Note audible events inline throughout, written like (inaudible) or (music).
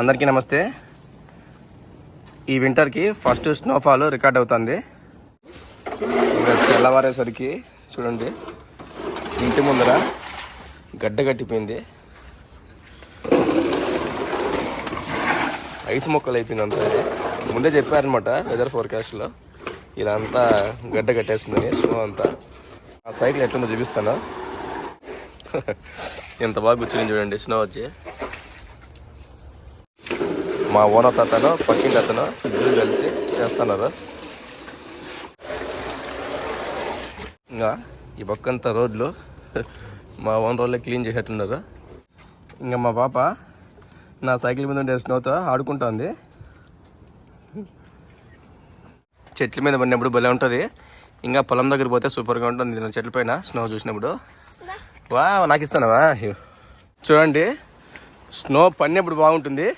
అందరికీ నమస్తే. ఈ వింటర్కి ఫస్ట్ స్నోఫాల్ రికార్డ్ అవుతుంది. తెల్లవారేసరికి చూడండి ఇంటి ముందర గడ్డ కట్టిపోయింది. ఐస్ మొక్కలు అయిపోయింది అంతా ముందే చెప్పారనమాట వెదర్ ఫోర్కాస్ట్లో ఇలా అంతా గడ్డ కట్టేస్తుందని స్నో అంతా. ఆ సైకిల్ ఎట్లుందో చూపిస్తాను. (laughs) ఎంత బాగా కూర్చొని చూడండి స్నో వచ్చి. మా ఓనర్ అతను పక్కింటి అతను ఇద్దరు కలిసి చేస్తున్నారు. ఇంకా ఈ పక్కంతా రోడ్లు మా ఓన్ రోడ్లే క్లీన్ చేసేట్టున్నారు. ఇంకా మా పాప నా సైకిల్ మీద ఉండే స్నోతో ఆడుకుంటుంది. చెట్ల మీద పడినప్పుడు భలే ఉంటుంది. ఇంకా పొలం దగ్గర పోతే సూపర్గా ఉంటుంది. నా చెట్ల పైన స్నో చూసినప్పుడు. వా నాకు ఇస్తానవా? చూడండి. స్నో పడినప్పుడు బాగుంటుంది.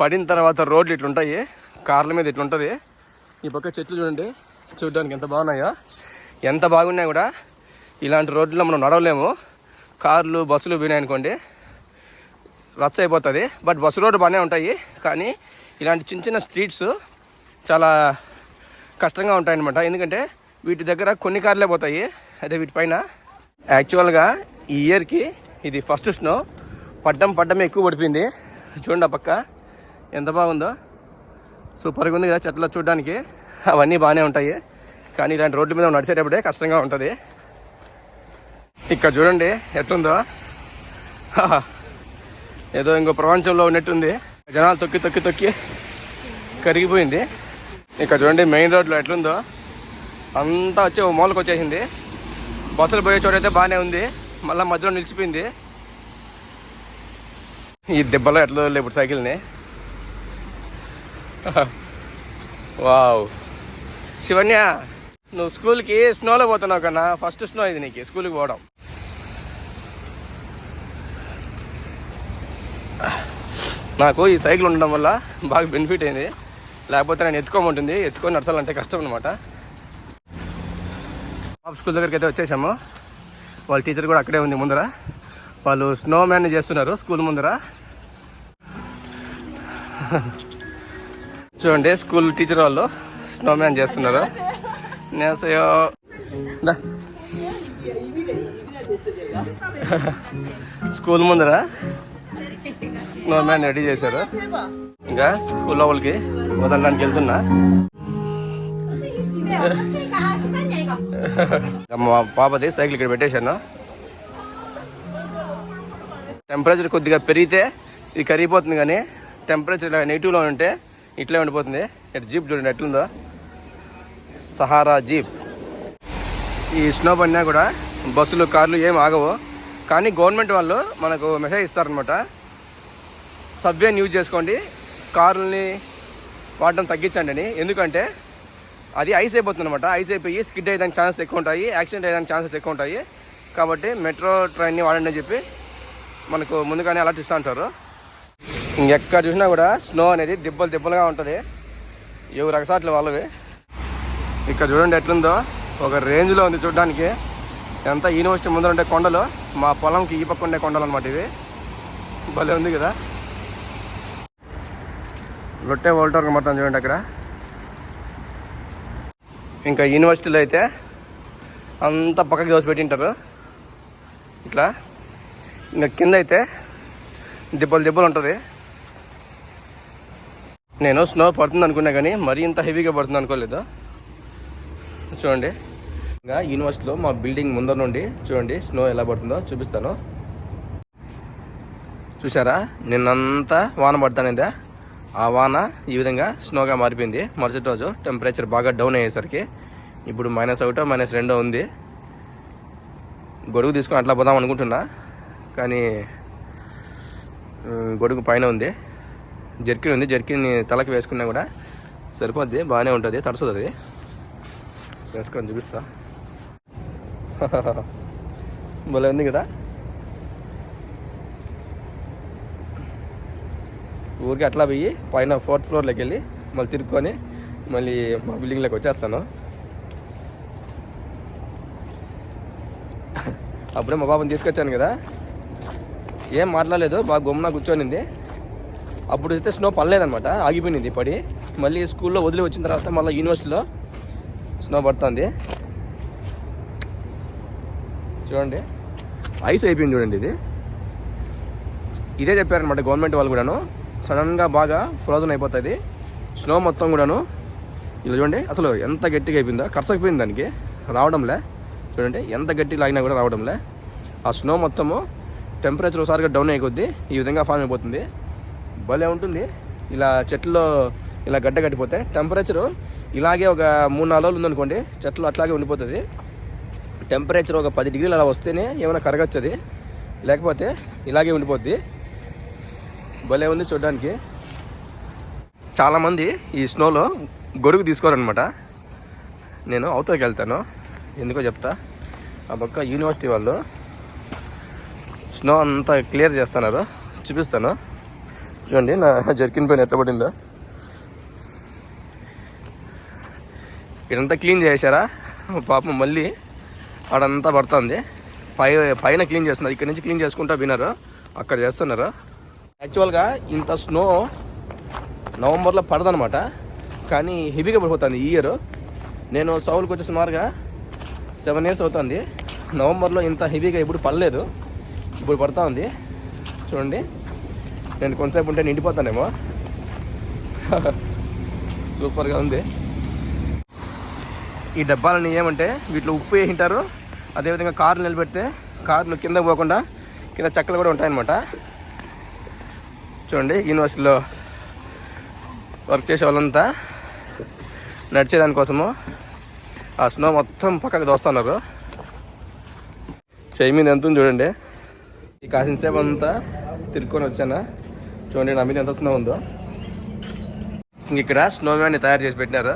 పడిన తర్వాత రోడ్లు ఇట్లుంటాయి. కార్ల మీద ఇట్లుంటుంది. ఈ పక్క చెట్లు చూడండి. చూడడానికి ఎంత బాగున్నాయో. ఎంత బాగున్నా కూడా. ఇలాంటి రోడ్లలో మనం నడవలేము. కార్లు బస్సులు పోయినాయనుకోండి రచ్చ అయిపోతుంది. బట్ బస్సు రోడ్డు బాగానే ఉంటాయి. కానీ ఇలాంటి చిన్న చిన్న స్ట్రీట్స్ చాలా కష్టంగా ఉంటాయన్నమాట. ఎందుకంటే వీటి దగ్గర కొన్ని కార్లే పోతాయి. అదే వీటిపైన యాక్చువల్గా ఈ ఇయర్కి ఇది ఫస్ట్ స్నో. పడ్డం పడ్డమే ఎక్కువ పడిపోయింది. చూడండి ఆ పక్క. ఎంత బాగుందో? సూపర్గా ఉంది కదా చెట్లు చూడడానికి. అవన్నీ బాగానే ఉంటాయి. కానీ ఇలాంటి రోడ్ల మీద నడిచేటప్పుడే కష్టంగా ఉంటుంది. ఇక్కడ చూడండి ఎట్లుందో ఏదో ఇంకో ప్రపంచంలో ఉన్నట్టుంది. జనాలు తొక్కి తొక్కి తొక్కి కరిగిపోయింది. ఇక్కడ చూడండి మెయిన్ రోడ్లో ఎట్లుందో? అంతా వచ్చి ఓ మూలకు వచ్చేసింది. బస్సులు పోయే చోటైతే బాగానే ఉంది. మళ్ళీ మధ్యలో నిలిచిపోయింది. ఈ దెబ్బలో ఎట్లా ఇప్పుడు సైకిల్ని వావ్. శివన్య నువ్వు స్కూల్కి స్నోలో పోతున్నావు కన్నా ఫస్ట్ స్నో ఇది నీకు స్కూల్కి పోవడం. నాకు ఈ సైకిల్ ఉండడం వల్ల బాగా బెనిఫిట్ అయింది. లేకపోతే నేను ఎత్తుకోమంటుంది ఎత్తుకొని నడచాలంటే కష్టం అనమాట టాప్ స్కూల్ దగ్గరికి అయితే వచ్చేసాము. వాళ్ళ టీచర్ కూడా అక్కడే ఉంది ముందర. వాళ్ళు స్నో మ్యాన్ చేస్తున్నారు స్కూల్ ముందర. చూడండి స్కూల్ టీచర్ వాళ్ళు స్నోమ్యాన్ చేస్తున్నారు. నేసయో స్కూల్ ముందర స్నోమ్యాన్ రెడీ చేశారు. ఇంకా స్కూల్ లోపలికి వదలడానికి వెళ్తున్నా. మా పాపది సైకిల్ ఇక్కడ పెట్టేశాను. టెంపరేచర్ కొద్దిగా పెరిగితే ఇది కరిగిపోతుంది కానీ టెంపరేచర్ నెగిటివ్లో ఉంటే ఇట్లే ఉండిపోతుంది. ఇటు జీప్ చూడండి ఎట్లుందో. Sahara jeep. ఈ స్నో పడినా కూడా బస్సులు కార్లు ఏం ఆగవు. కానీ గవర్నమెంట్ వాళ్ళు మనకు మెసేజ్ ఇస్తారనమాట సబ్వేని యూజ్ చేసుకోండి. కార్లని వాడడం తగ్గించండి అని. ఎందుకంటే అది ఐస్ అయిపోతుంది అనమాట ఐస్ అయిపోయి స్కిడ్ అయ్యేదానికి ఛాన్సెస్ ఎక్కువ ఉంటాయి. యాక్సిడెంట్ అయ్యేదానికి ఛాన్సెస్ ఎక్కువ ఉంటాయి. కాబట్టి మెట్రో ట్రైన్ని వాడండి అని చెప్పి మనకు ముందుగానే అలర్ట్ ఇస్తూ ఉంటారు. ఇంకెక్కడ చూసినా కూడా స్నో అనేది దిబ్బలు దిబ్బలుగా ఉంటుంది. ఎవరు రకసాట్లు వాళ్ళవి. ఇక్కడ చూడండి ఎట్లుందో. ఒక రేంజ్లో ఉంది చూడడానికి. ఎంత యూనివర్సిటీ ముందర ఉండే కొండలు. మా పొలంకి ఈ పక్క ఉండే కొండలు అనమాట ఇవి. భలే ఉంది కదా. రొట్టె వోల్టర్ మొత్తం చూడండి అక్కడ. ఇంకా యూనివర్సిటీలో అయితే అంతా పక్కకి దోసి పెట్టింటారు. ఇట్లా. ఇంకా కింద అయితే దిబ్బలు దిబ్బలు ఉంటుంది. నేను స్నో పడుతుంది అనుకున్నా కానీ మరీ ఇంత హెవీగా పడుతుంది అనుకోలేదు? చూడండి. ఇంకా యూనివర్సిటీలో మా బిల్డింగ్ ముందర నుండి చూడండి స్నో ఎలా పడుతుందో చూపిస్తాను. చూసారా నిన్నంతా వాన పడతానిందా? ఆ వాన ఈ విధంగా స్నోగా మారిపోయింది. మరుసటి రోజు టెంపరేచర్ బాగా డౌన్ అయ్యేసరికి ఇప్పుడు మైనస్ ఒకటో మైనస్ రెండో ఉంది. గొడుగు తీసుకొని అట్లా పోదాం అనుకుంటున్నా. కానీ గొడుగు పైన ఉంది. జర్కిన్ ఉంది. జర్కిన్ తలకి వేసుకున్నా కూడా సరిపోద్ది. బాగానే ఉంటుంది. తడుస్తుంది. అది వేసుకొని చూపిస్తా. (laughs) భలే ఉంది కదా? ఊరికి అట్లా పోయి పైన ఫోర్త్ ఫ్లోర్లోకి వెళ్ళి మళ్ళీ తిరుక్కొని మళ్ళీ మా బిల్డింగ్లోకి వచ్చేస్తాను. అప్పుడే మా బాబుని తీసుకొచ్చాను కదా. ఏం మాట్లాడలేదు. బాగా గమ్మున కూర్చొనింది అప్పుడు అయితే స్నో పడలేదనమాట ఆగిపోయింది పడి. మళ్ళీ స్కూల్లో వదిలి వచ్చిన తర్వాత మళ్ళీ యూనివర్సిటీలో స్నో పడుతుంది. చూడండి. ఐస్ అయిపోయింది చూడండి ఇది. ఇదే చెప్పారనమాట గవర్నమెంట్ వాళ్ళు కూడాను. సడన్గా బాగా ఫ్రోజన్ అయిపోతుంది. స్నో మొత్తం కూడాను. ఇలా చూడండి అసలు ఎంత గట్టిగా అయిపోయిందో. కరసకపోయింది దానికి. రావడంలే. చూడండి ఎంత గట్టి లాగినా కూడా రావడంలే. ఆ స్నో మొత్తము టెంపరేచర్ ఒకసారిగా డౌన్ అయిపోద్ది. ఈ విధంగా ఫామ్ అయిపోతుంది. భలే ఉంటుంది. ఇలా చెట్లలో ఇలా గడ్డ కట్టిపోతే టెంపరేచరు ఇలాగే ఒక మూడు నాలుగు రోజులు ఉందనుకోండి చెట్లు అట్లాగే ఉండిపోతుంది. టెంపరేచర్ ఒక పది డిగ్రీలు అలా వస్తేనే ఏమైనా కరగచ్చది. లేకపోతే ఇలాగే ఉండిపోద్ది. భలే ఉంది చూడడానికి. చాలామంది ఈ స్నోలో గొడుగు తీసుకోరనమాట నేను అవతలకి వెళ్తాను. ఎందుకో చెప్తా. ఆ పక్క యూనివర్సిటీ వాళ్ళు స్నో అంతా క్లియర్ చేస్తున్నారు. చూపిస్తాను. చూడండి నా జర్కిన్ పైన ఎట్లా ఇదంతా క్లీన్ చేశారా? పాపం మళ్ళీ ఆడంతా పడుతుంది. పై పైన క్లీన్ చేస్తున్నారు. ఇక్కడ నుంచి క్లీన్ చేసుకుంటా వినరు అక్కడ చేస్తున్నారు. యాక్చువల్గా ఇంత స్నో నవంబర్లో పడదనమాట. కానీ హెవీగా పడిపోతుంది ఈ ఇయర్. నేను సౌల్కి వచ్చే సుమారుగా సెవెన్ ఇయర్స్ అవుతుంది. నవంబర్లో ఇంత హెవీగా ఇప్పుడు పడలేదు. ఇప్పుడు పడుతూ ఉంది. చూడండి. నేను కొంతసేపు ఉంటే నిండిపోతానేమో. సూపర్గా ఉంది. ఈ డబ్బాలని ఏమంటే వీటిలో ఉప్పు వేసింటారు అదేవిధంగా కార్లు నిలబెడితే కార్లు కింద పోకుండా కింద చెక్కలు కూడా ఉంటాయన్నమాట. చూడండి యూనివర్సిటీలో వర్క్ చేసే వాళ్ళంతా నడిచేదానికోసము ఆ స్నో మొత్తం పక్కకు దోస్తున్నారు. చెయ్యి మీద ఎంత ఉంది చూడండి. ఈ కాసిన సేపు అంతా తిరుక్కొని వచ్చాను? చూడండి నా మీద ఎంత స్నో ఉందో. ఇక్కడ స్నో మ్యాన్ని తయారు చేసి పెట్టినారు.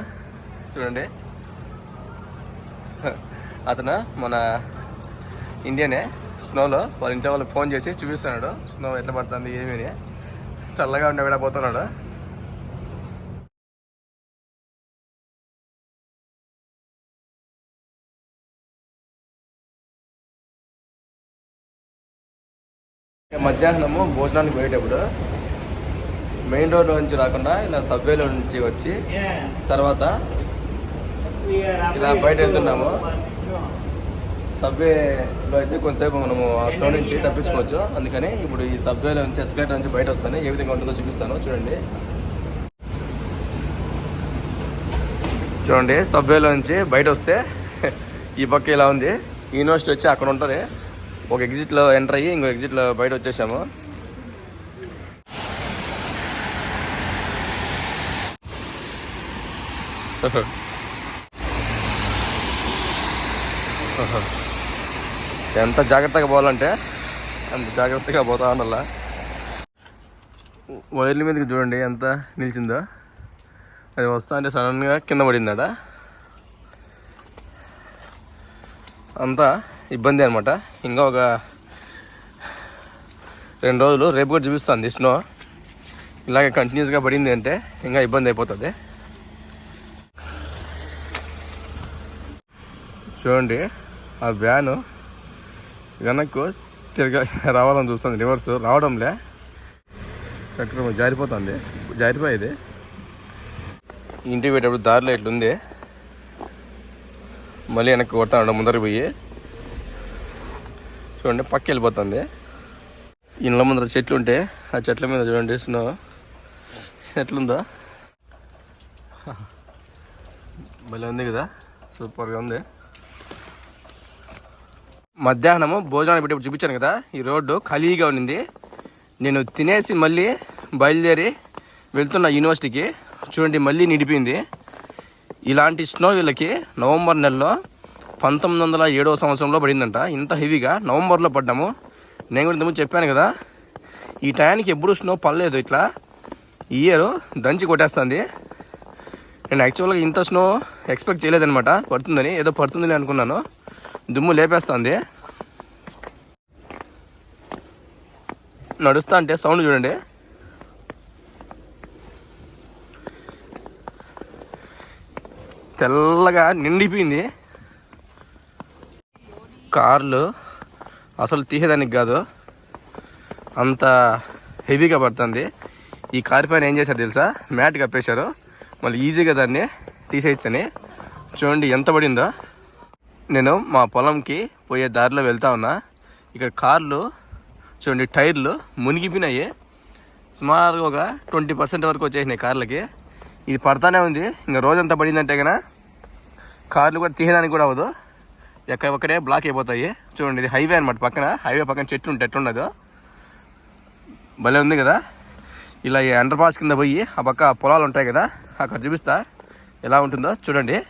చూడండి. (laughs) అతను మన ఇండియనే స్నోలో వాళ్ళ ఇంట్లో వాళ్ళకి ఫోన్ చేసి చూపిస్తున్నాడు. స్నో ఎట్లా పడుతుంది ఏమీ చల్లగా ఉండే కూడా పోతున్నాడు. మధ్యాహ్నము భోజనానికి పోయేటప్పుడు మెయిన్ రోడ్ నుంచి రాకుండా ఇలా సబ్వేలో నుంచి వచ్చి తర్వాత ఇలా బయట వెళ్తున్నాము. సబ్వేలో అయితే కొంతసేపు మనము ఆ స్నో నుంచి తప్పించుకోవచ్చు. అందుకని ఇప్పుడు ఈ సబ్వేలో నుంచి ఎస్కలేటర్ నుంచి బయట వస్తాను. ఏ విధంగా ఉంటుందో చూపిస్తాను. చూడండి. చూడండి సబ్వేలో నుంచి బయట వస్తే ఈ పక్క ఇలా ఉంది. యూనివర్సిటీ వచ్చి అక్కడ ఉంటుంది. ఒక ఎగ్జిట్లో ఎంటర్ అయ్యి ఇంకో ఎగ్జిట్లో బయట వచ్చేసాము. ఎంత జాగ్రత్తగా పోవాలంటే అంత జాగ్రత్తగా పోతా ఉండాల వైర్ల మీదకి చూడండి ఎంత నిలిచిందో. అది వస్తా అంటే సడన్గా కింద పడిందట. అంతా ఇబ్బంది అనమాట ఇంకా ఒక రెండు రోజులు రేపు కూడా చూపిస్తుంది స్నో. ఇలాగే కంటిన్యూస్గా పడింది అంటే ఇంకా ఇబ్బంది అయిపోతుంది. చూడండి ఆ వ్యాను వెనక్కు తిరగ రావాలని చూస్తుంది రివర్స్ రావడంలే. అక్కడ జారిపోతుంది జారిపోయేది. ఇంటికి పోయేటప్పుడు దారిలో ఇట్లుంది. మళ్ళీ వెనక్కి కొట్టాడు ముందరికి పోయి చూడండి పక్క వెళ్ళిపోతుంది. ఇండ్ల ముందర చెట్లు ఉంటే ఆ చెట్ల మీద చూడండి స్నో. ఎట్లుందో. భలే ఉంది కదా సూపర్గా ఉంది. మధ్యాహ్నము భోజనాలు పెట్టేప్పుడు చూపించాను కదా ఈ రోడ్డు ఖాళీగా ఉండింది. నేను తినేసి మళ్ళీ బయలుదేరి వెళ్తున్న యూనివర్సిటీకి చూడండి మళ్ళీ నిడిపింది ఇలాంటి స్నో వీళ్ళకి నవంబర్ నెలలో పంతొమ్మిది వందల ఏడవ సంవత్సరంలో పడిందంట. ఇంత హెవీగా నవంబర్లో పడ్డాము. నేను కూడా ఇంతకుముందు చెప్పాను కదా ఈ టయానికి ఎప్పుడు స్నో పడలేదు ఇట్లా. ఈ ఇయర్ దంచి కొట్టేస్తుంది. నేను యాక్చువల్గా ఇంత స్నో ఎక్స్పెక్ట్ చేయలేదనమాట పడుతుందని ఏదో పడుతుందని అనుకున్నాను. దుమ్ము లేపేస్తుంది. నడుస్తా అంటే సౌండ్ చూడండి. తెల్లగా నిండిపోయింది. కార్లు అసలు తీసేదానికి కాదు. అంత హెవీగా పడుతుంది. ఈ కార్ పైన ఏం చేశారు తెలుసా? మ్యాట్ కప్పేశారు. మళ్ళీ ఈజీగా దాన్ని తీసేయచ్చని. చూడండి ఎంత పడిందో. నేను మా పొలంకి పోయే దారిలో వెళ్తా ఉన్నా. ఇక్కడ కార్లు చూడండి టైర్లు మునిగిపోయినాయి. సుమారుగా ఒక ట్వంటీ పర్సెంట్ వరకు వచ్చేసినాయి కార్లకి. ఇది పడతానే ఉంది. ఇంకా రోజంతా పడిందంటే కనుక కార్లు కూడా తీయడానికి కూడా అవ్వదు. ఎక్కడ ఒక్కడే బ్లాక్ అయిపోతాయి. చూడండి ఇది హైవే అనమాట పక్కన. హైవే పక్కన చెట్టు ఉంటే ఎట్లున్నదో భలే ఉంది కదా. ఇలా ఈ అండర్ పాస్ కింద పోయి ఆ పక్క పొలాలు ఉంటాయి కదా అక్కడ చూపిస్తా. ఎలా ఉంటుందో చూడండి.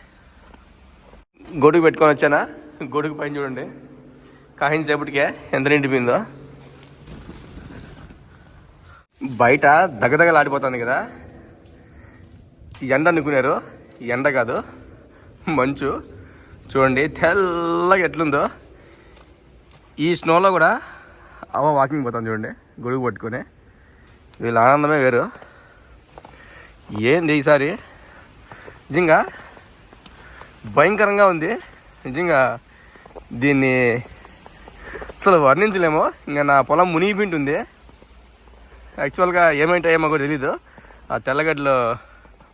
గొడుగు పెట్టుకొని వచ్చానా? గొడుగు పైన చూడండి. కాయించేపటికే ఎంత నిండిపోయిందో. బయట దగదగలాడిపోతుంది కదా. ఎండ అనుకున్నారు. ఎండ కాదు. మంచు. చూడండి తెల్లగా ఎట్లుందో. ఈ స్నోలో కూడా అవ వాకింగ్ పోతాం చూడండి. గొడుగు పట్టుకొని. వీళ్ళ ఆనందమే వేరు. ఏంది ఈసారి? నిజంగా భయంకరంగా ఉంది. నిజంగా దీన్ని అసలు వర్ణించలేము. ఇంకా నా పొలం మునిగిపోయింటుంది యాక్చువల్గా ఏమైంటాయేమో కూడా తెలీదు. ఆ తెల్లగడ్డలు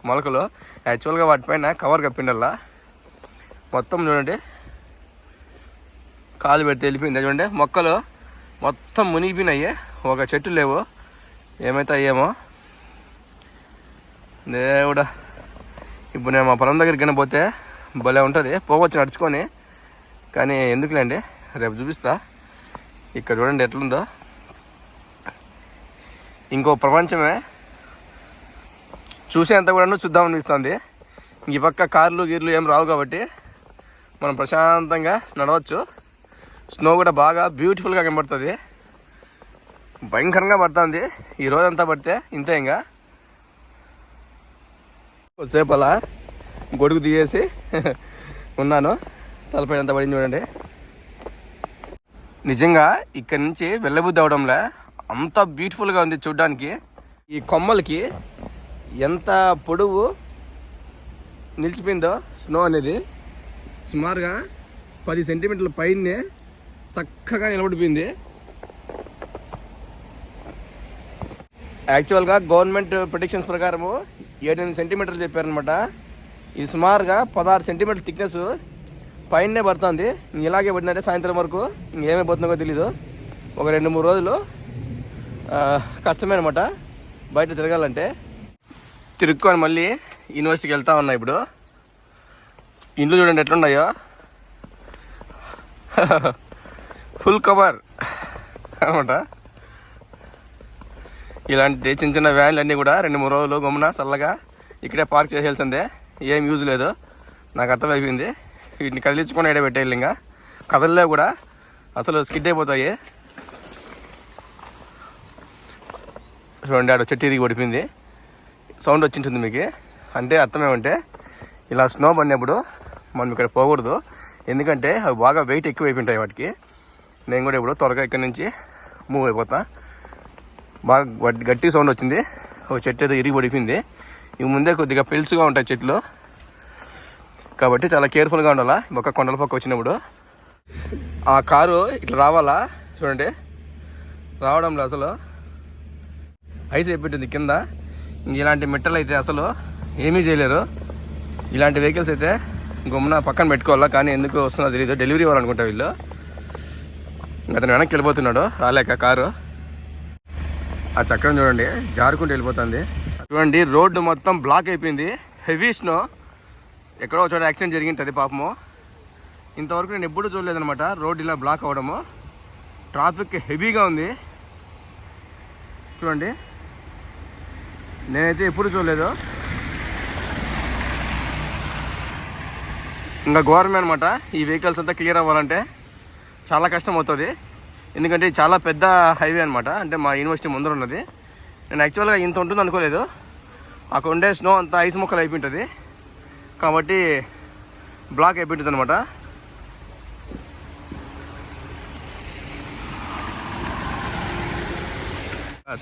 మొలకలు యాక్చువల్గా వాటిపైన కవర్ కప్పిండల్లా. మొత్తం చూడండి. కాలు పెడితే వెళ్ళిపోయింది. చూడండి మొక్కలు మొత్తం మునిగిపోయినాయి. ఒక చెట్టు లేవు. ఏమైతే అయ్యేమో దేవుడా ఇప్పుడు నేను మా పొలం దగ్గరికి కన్నా పోతే భలే ఉంటుంది. పోవచ్చు నడుచుకొని. కానీ ఎందుకులేండి? రేపు చూపిస్తా. ఇక్కడ చూడండి ఎట్లుందో. ఇంకో ప్రపంచమే. చూసేంత కూడా చూద్దాం అనిపిస్తుంది. ఈ పక్క కార్లు గీర్లు ఏం రావు కాబట్టి మనం ప్రశాంతంగా నడవచ్చు. స్నో కూడా బాగా బ్యూటిఫుల్గా కనబడుతుంది. భయంకరంగా పడుతుంది. ఈ రోజంతా పడితే ఇంతే ఇంకా. కొద్దిసేపు అలా గొడుగు తీయేసి ఉన్నాను. తలపై ఎంత పడింది చూడండి. నిజంగా ఇక్కడి నుంచి వెళ్ళబుద్ధి అవడంలే. అంత బ్యూటిఫుల్గా ఉంది చూడ్డానికి. ఈ కొమ్మలకి ఎంత పొడవు నిలిచిపోయిందో స్నో అనేది సుమారుగా పది సెంటీమీటర్ల పైనే చక్కగా నిలబడిపోయింది. యాక్చువల్గా గవర్నమెంట్ ప్రొడిక్షన్స్ ప్రకారము ఏడెనిమిది సెంటీమీటర్లు చెప్పారనమాట ఇది సుమారుగా పదహారు సెంటీమీటర్ థిక్నెస్ పైనే పడుతుంది. ఇంక ఇలాగే పడినట్టే సాయంత్రం వరకు. ఇంకేమైపోతుందో తెలీదు. ఒక రెండు మూడు రోజులు ఆ, కష్టమే అనమాట బయట తిరగాలంటే. తిరుక్కొని మళ్ళీ యూనివర్సిటీకి వెళ్తా ఉన్నా ఇప్పుడు. ఇండ్లు చూడండి ఎట్లున్నాయో. ఫుల్ కవర్ అనమాట. ఇలాంటి చిన్న చిన్న వ్యాన్లు అన్నీ కూడా రెండు మూడు రోజులు గమ్మున చల్లగా ఇక్కడే పార్క్ చేసేయాల్సిందే ఏం యూజ్ లేదు. నాకు అర్థమైపోయింది. వీటిని కదిలించుకొని ఎడ పెట్టేయాలి ఇంకా? కదల్లో కూడా. అసలు స్కిడ్ అయిపోతాయి. చూడండి ఆడ చెట్టు ఇరిగి పడిపోయింది. సౌండ్ వచ్చింటుంది మీకు. అంటే అర్థం ఏమంటే ఇలా స్నో పడినప్పుడు మనం ఇక్కడ పోకూడదు. ఎందుకంటే అవి బాగా వెయిట్ ఎక్కువ అయిపోయింటాయి వాటికి. నేను కూడా ఇప్పుడు త్వరగా ఇక్కడి నుంచి మూవ్ అయిపోతా. బాగా గట్టి సౌండ్ వచ్చింది. ఒక చెట్టు ఏదో ఇరిగి పడిపోయింది. ఇవి ముందే కొద్దిగా పెలుసుగా ఉంటాయి చెట్లు. కాబట్టి చాలా కేర్ఫుల్గా ఉండాలా? ఒక కొండల పక్క వచ్చినప్పుడు. ఆ కారు ఇట్లా రావాలా? చూడండి. రావడంలో అసలు. ఐస్ అయిపోయింది కింద. ఇంక ఇలాంటి మెట్టలు అయితే అసలు ఏమీ చేయలేరు. ఇలాంటి వెహికల్స్ అయితే గమ్మున పక్కన పెట్టుకోవాలా? కానీ ఎందుకు వస్తుందో తెలియదు డెలివరీ ఇవ్వాలనుకుంటా వీళ్ళు. అతను వెనక్కి వెళ్ళిపోతున్నాడు. రాలేక కారు. ఆ చక్రం చూడండి. జారుకుంటూ వెళ్ళిపోతుంది. చూడండి రోడ్డు మొత్తం బ్లాక్ అయిపోయింది. Heavy snow. ఎక్కడో ఒక చోట యాక్సిడెంట్ జరిగింటుంది పాపము. ఇంతవరకు నేను ఎప్పుడూ చూడలేదనమాట రోడ్డు ఇలా బ్లాక్ అవ్వడము. ట్రాఫిక్ హెవీగా ఉంది. చూడండి. నేనైతే ఎప్పుడు చూడలేదు. ఇంకా ఘోరమే అనమాట ఈ వెహికల్స్ అంతా క్లియర్ అవ్వాలంటే చాలా కష్టం అవుతుంది. ఎందుకంటే చాలా పెద్ద హైవే అనమాట అంటే మా యూనివర్సిటీ ముందర ఉన్నది నేను యాక్చువల్గా ఇంత ఉంటుంది అనుకోలేదు. అక్కడ ఉండే స్నో అంతా ఐస్ మొక్కలు అయిపోయింటుంది. కాబట్టి బ్లాక్ అయిపోయింటుంది అనమాట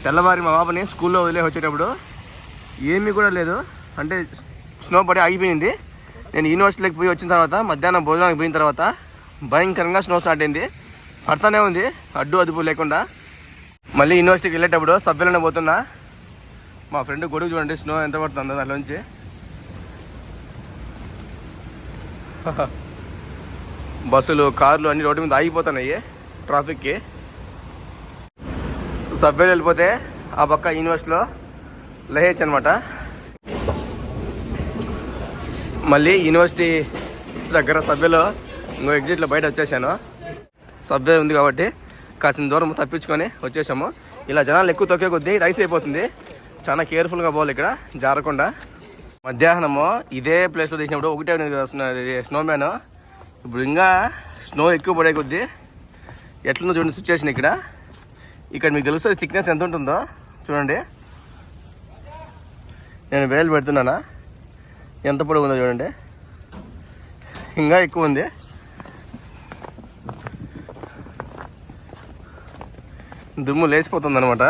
తెల్లవారి మా బాబుని స్కూల్లో వదిలే వచ్చేటప్పుడు ఏమీ కూడా లేదు. అంటే స్నో పడి ఆగిపోయింది. నేను యూనివర్సిటీలోకి పోయి వచ్చిన తర్వాత మధ్యాహ్నం భోజనానికి పోయిన తర్వాత భయంకరంగా స్నో స్టార్ట్ అయింది. పడతానే ఉంది. అడ్డు అదుపు లేకుండా. మళ్ళీ యూనివర్సిటీకి వెళ్ళేటప్పుడు సభ్యులను పోతున్నా. మా ఫ్రెండ్ గొడుగు చూడండి స్నో ఎంత పడుతుందో దానిలోంచి (laughs) బస్సులు కార్లు అన్ని రోడ్డు మీద ఆగిపోతున్నాయి ట్రాఫిక్కి. సబ్వేలు వెళ్ళిపోతే ఆ పక్క యూనివర్సిటీలో లహేచ్ అనమాట మళ్ళీ యూనివర్సిటీ దగ్గర సబ్వేలో ఇంకో ఎగ్జిట్లో బయట వచ్చేసాను. సబ్వే ఉంది కాబట్టి కాసిన దూరం తప్పించుకొని వచ్చేసాము. ఇలా జనాలు ఎక్కువ తొక్కే కొద్దీ రైస్ అయిపోతుంది. చాలా కేర్ఫుల్గా పోవాలి ఇక్కడ జారకుండా. మధ్యాహ్నము ఇదే ప్లేస్లో తీసినప్పుడు ఒకటే ఉంది స్నోమ్యాన్ ఇప్పుడు ఇంకా స్నో ఎక్కువ పడే కొద్దీ ఎట్లుందో చూడండి సిచ్యువేషన్ ఇక్కడ. ఇక్కడ మీకు తెలుస్తుంది థిక్నెస్ ఎంత ఉంటుందో. చూడండి. నేను వేలు పెడుతున్నానా? ఎంత పొడవు ఉందో చూడండి. ఇంకా ఎక్కువ ఉంది. దుమ్ము లేచిపోతుంది అనమాట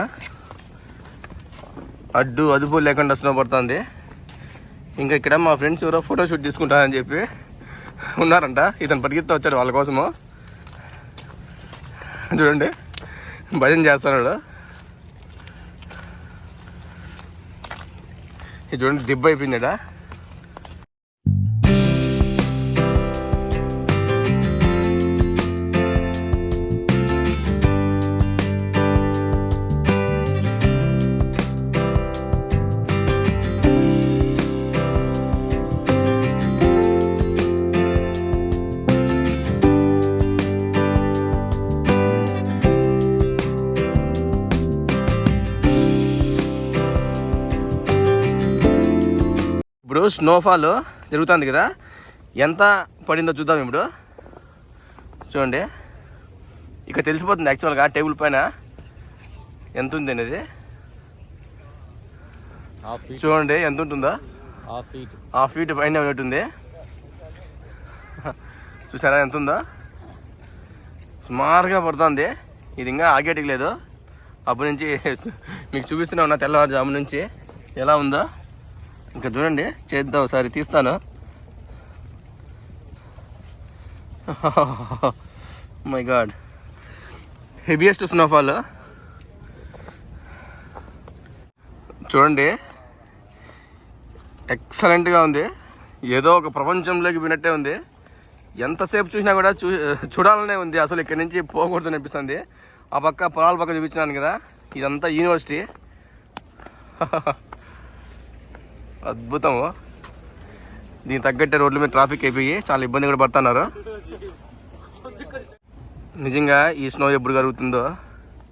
అడ్డు అదుపు లేకుండా స్నో పడుతుంది. ఇంకా ఇక్కడ మా ఫ్రెండ్స్ ఎవరో ఫోటో షూట్ తీసుకుంటారని చెప్పి ఉన్నారంట. ఇతను పరిగెత్తా వచ్చాడు వాళ్ళ కోసము. చూడండి భజన చేస్తున్నాడు. ఇది చూడండి దిబ్బ అయిపోయిందట స్నోఫాల్ జరుగుతుంది కదా? ఎంత పడిందో చూద్దాం ఇప్పుడు. చూడండి. ఇక తెలిసిపోతుంది యాక్చువల్గా టేబుల్ పైన ఎంత ఉంది అనేది. చూడండి ఎంత ఉంటుందో. హాఫ్ ఫీట్ ఆ ఫీట్ పైన ఉన్నట్టుంది చూసారా ఎంత ఉందో? సుమారుగా పడుతుంది. ఇది ఇంకా ఆగేటికి లేదు. అప్పటి నుంచి మీకు చూపిస్తూనే ఉన్నా తెల్లవారుజాము నుంచి. ఎలా ఉందో? ఇంకా చూడండి చేద్దాం ఒకసారి తీస్తాను. మై గాడ్ హెవియెస్ట్ స్నోఫాల్ చూడండి ఎక్సలెంట్గా ఉంది. ఏదో ఒక ప్రపంచంలోకి వినట్టే ఉంది. ఎంతసేపు చూసినా కూడా చూ చూడాలనే ఉంది. అసలు ఇక్కడి నుంచి పోకూడదు అనిపిస్తుంది. ఆ పక్క పొలాల పక్క చూపించినాను కదా ఇదంతా యూనివర్సిటీ (laughs) అద్భుతము. దీనికి తగ్గట్టే రోడ్ల మీద ట్రాఫిక్ అయిపోయి చాలా ఇబ్బంది కూడా పడుతున్నారు. నిజంగా ఈ స్నో ఎప్పుడు కరుగుతుందో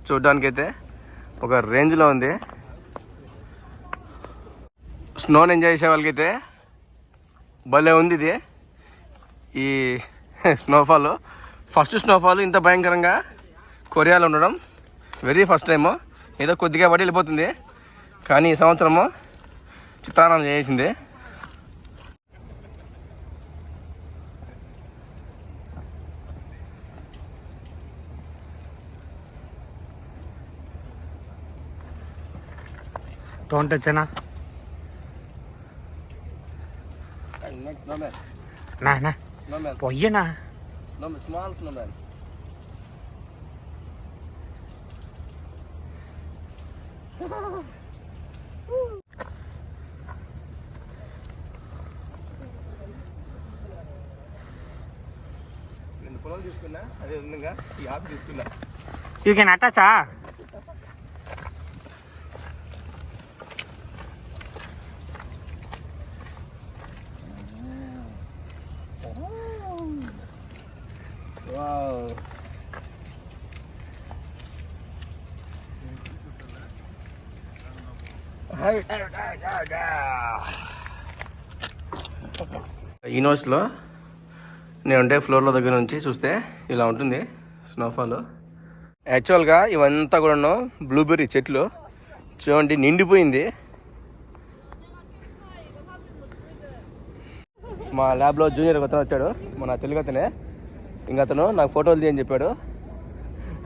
చూడడానికైతే ఒక రేంజ్లో ఉంది. స్నోని ఎంజాయ్ చేసే వాళ్ళకైతే భలే ఉంది ఇది. ఈ స్నోఫాల్ ఫస్ట్ స్నోఫాల్ ఇంత భయంకరంగా కొరియాలో ఉండడం వెరీ ఫస్ట్ టైము. ఏదో కొద్దిగా పడి వెళ్ళిపోతుంది. కానీ ఈ సంవత్సరము చిత్రాన్నం చేసింది. డోంట్ టచ్ అన్నా? నా నా. పొయ్యనా? స్మాల్ స్నోమ్యాన్ రెండు పొలాలు తీసుకున్నా అదే విధంగా ఈ ఆకు తీసుకున్నా. యూ కెన్ అటాచా వావ్ యూనివర్స్లో నేను ఉండే ఫ్లోర్లో దగ్గర నుంచి చూస్తే ఇలా ఉంటుంది స్నోఫాల్ యాక్చువల్గా ఇవంతా కూడాను బ్లూబెర్రీ చెట్లు. చూడండి నిండిపోయింది. మా ల్యాబ్లో జూనియర్ ఒక అతను వచ్చాడు మన తెలుగు అతనే. ఇంక అతను నాకు ఫోటోలు తీయని చెప్పాడు.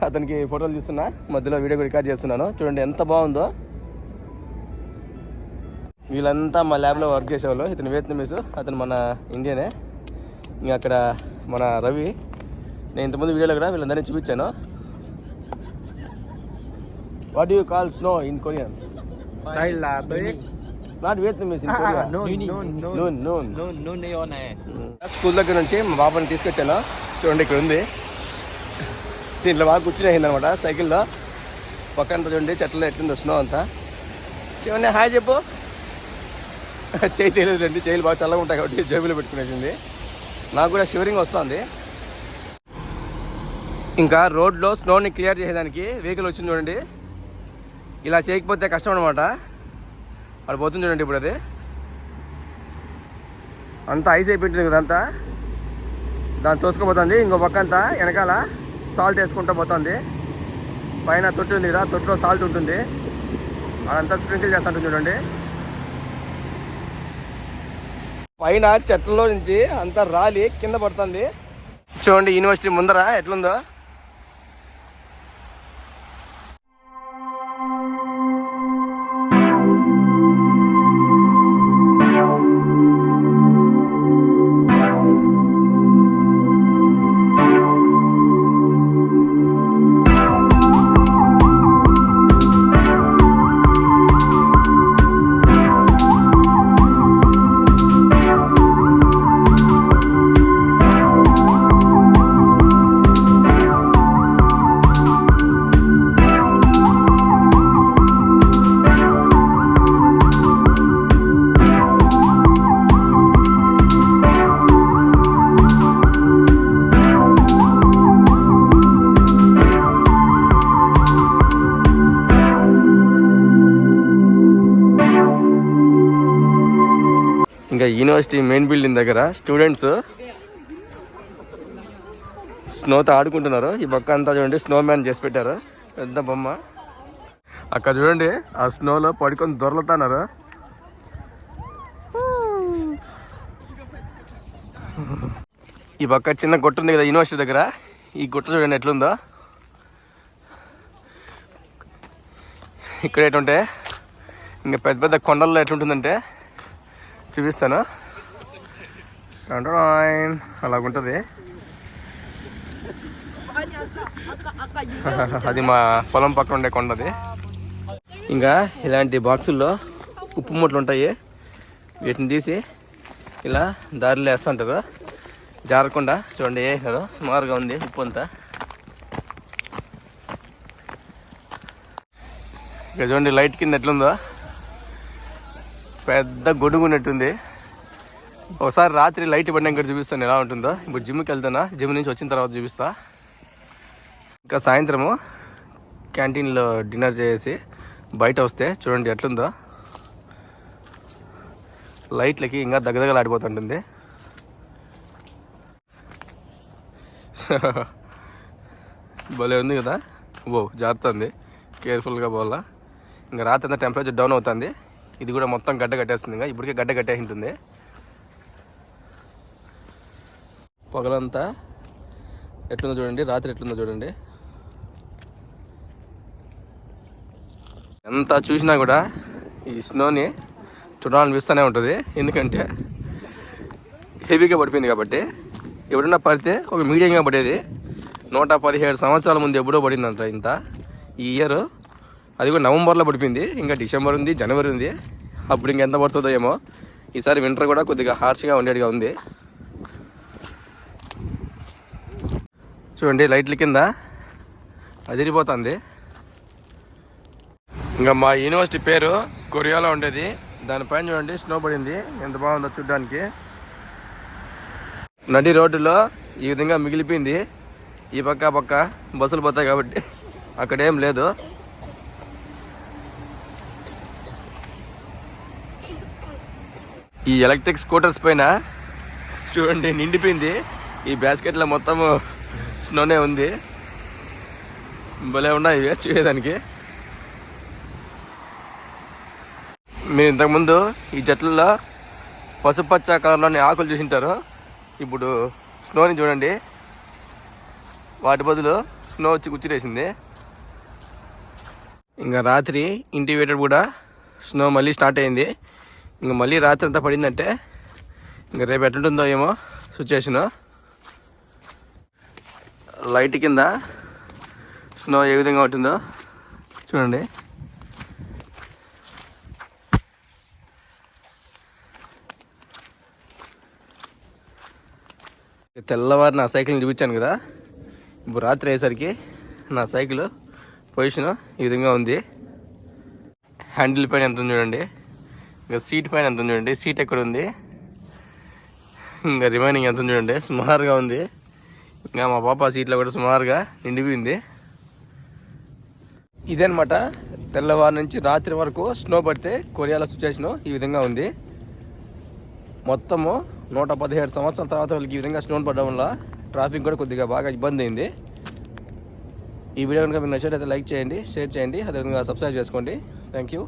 అతనికి ఫోటోలు తీస్తున్నా మధ్యలో వీడియో రికార్డ్ చేస్తున్నాను. చూడండి ఎంత బాగుందో. వీళ్ళంతా మా ల్యాబ్లో వర్క్ చేసేవాళ్ళు ఇతను వియత్నమీస్ అతను మన ఇండియనే ఇంకా అక్కడ మన రవి నేను ఇంతకుముందు వీడియోలో కూడా వీళ్ళందరినీ చూపించాను. What you call snow in Korean not Vietnamese school దగ్గర నుంచి మా బాబాని తీసుకొచ్చాను. చూడండి ఇక్కడ ఉంది. దీంట్లో బాగా కూర్చునేసింది అనమాట సైకిల్లో. పక్కన చూడండి చెట్లు ఎట్లుందో స్నో అంతా. శివన్య హాయ్ చెప్పు. చేయి తెలియదు రండి చేయిలు బాగా చల్లగా ఉంటాయి కాబట్టి జేబులో పెట్టుకునేసింది. నాకు కూడా షివరింగ్ వస్తుంది. ఇంకా రోడ్లో స్నోని క్లియర్ చేసేదానికి వెహికల్ వచ్చింది చూడండి. ఇలా చేయకపోతే కష్టం అనమాట అది పోతుంది చూడండి ఇప్పుడు అది. అంతా ఐస్ అయిపోయింది ఇదంతా దాన్ని తోసుకుపోతుంది. ఇంకో పక్క అంతా వెనకాల సాల్ట్ వేసుకుంటూ పోతుంది. పైన తొట్టు ఉంది కదా తొట్టులో సాల్ట్ ఉంటుంది. అదంతా స్ప్రింకిల్ చేస్తుంటుంది చూడండి. పైన చెట్లలో నుంచి అంతా రాలి కింద పడుతుంది. చూడండి యూనివర్సిటీ ముందర ఎట్లుందో. ఇంకా యూనివర్సిటీ మెయిన్ బిల్డింగ్ దగ్గర స్టూడెంట్స్ స్నోతో ఆడుకుంటున్నారు. ఈ పక్క అంతా చూడండి స్నో మ్యాన్ చేసి పెట్టారు. పెద్ద బొమ్మ. అక్కడ చూడండి ఆ స్నోలో పడుకొని దొరలుతున్నారు. ఈ పక్క చిన్న గుట్ట ఉంది కదా యూనివర్సిటీ దగ్గర. ఈ గుట్ట చూడండి ఎట్లుందో. ఇక్కడ ఎటుంటే ఇంకా పెద్ద పెద్ద కొండల్లో ఎట్లుంటుందంటే చూపిస్తాను? టంటరాయన్. అలాగుంటుంది. (laughs) అది మా పొలం పక్కన ఉండే కొండది. ఇంకా ఇలాంటి బాక్సుల్లో ఉప్పు మూటలు ఉంటాయి. వీటిని తీసి ఇలా దారిలో వేస్తుంటారు. జారకుండా చూడండి వేసారు. సుమారుగా ఉంది ఉప్పు అంతా. ఇక చూడండి లైట్ కింద ఎట్లుందో. పెద్ద గొడుగు ఉన్నట్టుంది ఒకసారి రాత్రి లైట్ పడినాక చూపిస్తాను ఎలా ఉంటుందో. ఇప్పుడు జిమ్కి వెళ్తానా జిమ్ నుంచి వచ్చిన తర్వాత చూపిస్తా. ఇంకా సాయంత్రము క్యాంటీన్లో డిన్నర్ చేసి బయట వస్తే చూడండి ఎట్లుందో. లైట్లకి ఇంకా దగ్గదగలాడిపోతుంటుంది భలే ఉంది కదా. ఓ జారుతుంది. కేర్ఫుల్గా పోవాలా. ఇంకా రాత్రి అంతా టెంపరేచర్ డౌన్ అవుతుంది. ఇది కూడా మొత్తం గడ్డ కట్టేస్తుంది ఇంకా. ఇప్పటికే గడ్డ కట్టేసి ఉంటుంది పొగలంతా ఎట్లుందో చూడండి రాత్రి ఎట్లుందో చూడండి. ఎంత చూసినా కూడా ఈ స్నోని చూడాలనిపిస్తూనే ఉంటుంది. ఎందుకంటే హెవీగా పడిపోయింది కాబట్టి. ఎప్పుడన్నా పడితే ఒక మీడియంగా పడేది. నూట పదిహేడు సంవత్సరాల ముందు ఎప్పుడో పడిందంట ఇంత. ఈ ఇయర్ అది కూడా నవంబర్లో పడిపోయింది. ఇంకా డిసెంబర్ ఉంది జనవరి ఉంది. అప్పుడు ఇంకెంత పడుతుందో ఏమో. ఈసారి వింటర్ కూడా కొద్దిగా హార్ష్గా ఉండేట్టుగా ఉంది. చూడండి లైట్ల కింద అదిరిపోతుంది. ఇంకా మా యూనివర్సిటీ పేరు కొరియాలో ఉండేది. దానిపైన చూడండి స్నో పడింది. ఎంత బాగుందో చూడడానికి. నడి రోడ్డులో ఈ విధంగా మిగిలిపోయింది. ఈ పక్క పక్క బస్సులు పోతాయి కాబట్టి అక్కడేం లేదు. ఈ ఎలక్ట్రిక్ స్కూటర్స్ పైన చూడండి నిండిపోయింది. ఈ బాస్కెట్లో మొత్తము స్నోనే ఉంది. భలే ఉన్నాయి ఇవి చూసేదానికి. మీరు ఇంతకుముందు ఈ చెట్లలో పసుపచ్చ కలర్లోని ఆకులు చూసింటారు. ఇప్పుడు స్నోని చూడండి. వాటి బదులు స్నో వచ్చి కుచ్చిరేసింది ఇంకా రాత్రి ఇంటి వేటర్ కూడా స్నో మళ్ళీ స్టార్ట్ అయింది. ఇంకా మళ్ళీ రాత్రి అంతా పడిందంటే ఇంకా రేపు ఎట్లుంటుందో ఏమో సిచ్యువేషన్ లైట్ కింద స్నో ఏ విధంగా ఉంటుందో చూడండి. తెల్లవారు నా సైకిల్ చూపించాను కదా. ఇప్పుడు రాత్రి అయ్యేసరికి నా సైకిల్ పొజిషన్ ఈ విధంగా ఉంది. హ్యాండిల్ పైన ఎంత చూడండి. ఇంకా సీట్ పైన ఎంత చూడండి. సీట్ ఎక్కడ ఉంది? ఇంకా రిమైనింగ్ ఎంత చూడండి. సుమారుగా ఉంది. ఇంకా మా పాప సీట్లో కూడా సుమారుగా నిండిపోయింది. ఇదనమాట తెల్లవారు నుంచి రాత్రి వరకు స్నో పడితే కొరియాలో సిచ్యువేషన్ ఈ విధంగా ఉంది. మొత్తము నూట పదిహేడు సంవత్సరాల తర్వాత వాళ్ళకి ఈ విధంగా స్నో పడడం వల్ల ట్రాఫిక్ కూడా కొద్దిగా బాగా ఇబ్బంది అయింది. ఈ వీడియో కనుక మీకు నచ్చినట్లయితే లైక్ చేయండి షేర్ చేయండి అదేవిధంగా సబ్స్క్రైబ్ చేసుకోండి. Thank you